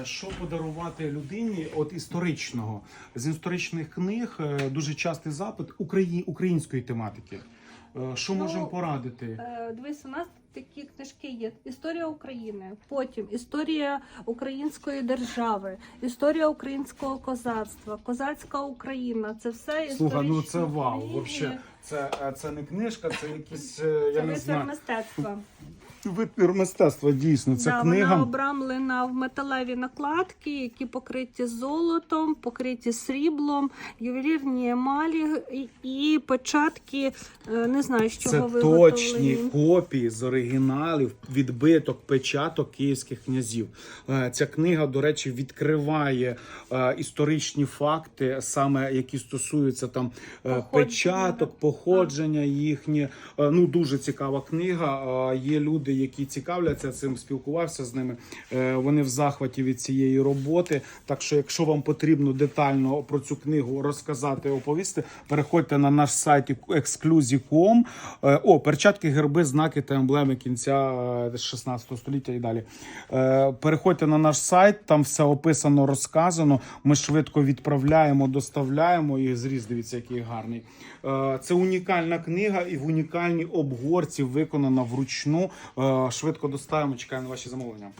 Е, Що подарувати людині от історичного з історичних книг е, дуже частий запит Украї... української тематики. Е, Що Ну, можемо порадити? Дивись, у нас такі книжки є: Історія України, потім історія української держави, історія українського козацтва, козацька Україна. Це все Слухай, ну це вау. Вообще, це, це не книжка, це якісь е, я не знаю. мистецтва. Витвір мистецтва дійсно. Це да, книга. Вона обрамлена в металеві накладки, які покриті золотом, покриті сріблом, ювелірні емалі і, печатки. е, Не знаю, з чого Це точні копії з оригіналів, відбиток, печаток київських князів. Е, Ця книга, до речі, відкриває е, історичні факти, саме які стосуються там Походження, печаток, походження їхні. Е, Ну дуже цікава книга. Є люди, які цікавляться цим, спілкувався з ними. Е, Вони в захваті від цієї роботи. Так що, якщо вам потрібно детально про цю книгу розказати, оповісти, переходьте на наш сайт exclusive.com. Е, О, перчатки, герби, знаки та емблеми кінця е, 16 століття і далі. Е, Переходьте на наш сайт, там все описано, розказано. Ми швидко відправляємо, доставляємо і зріз. Дивіться, який гарний. Е, Це унікальна книга і в унікальній обгорці виконана вручну. Е, Швидко доставимо. Чекаємо на ваші замовлення.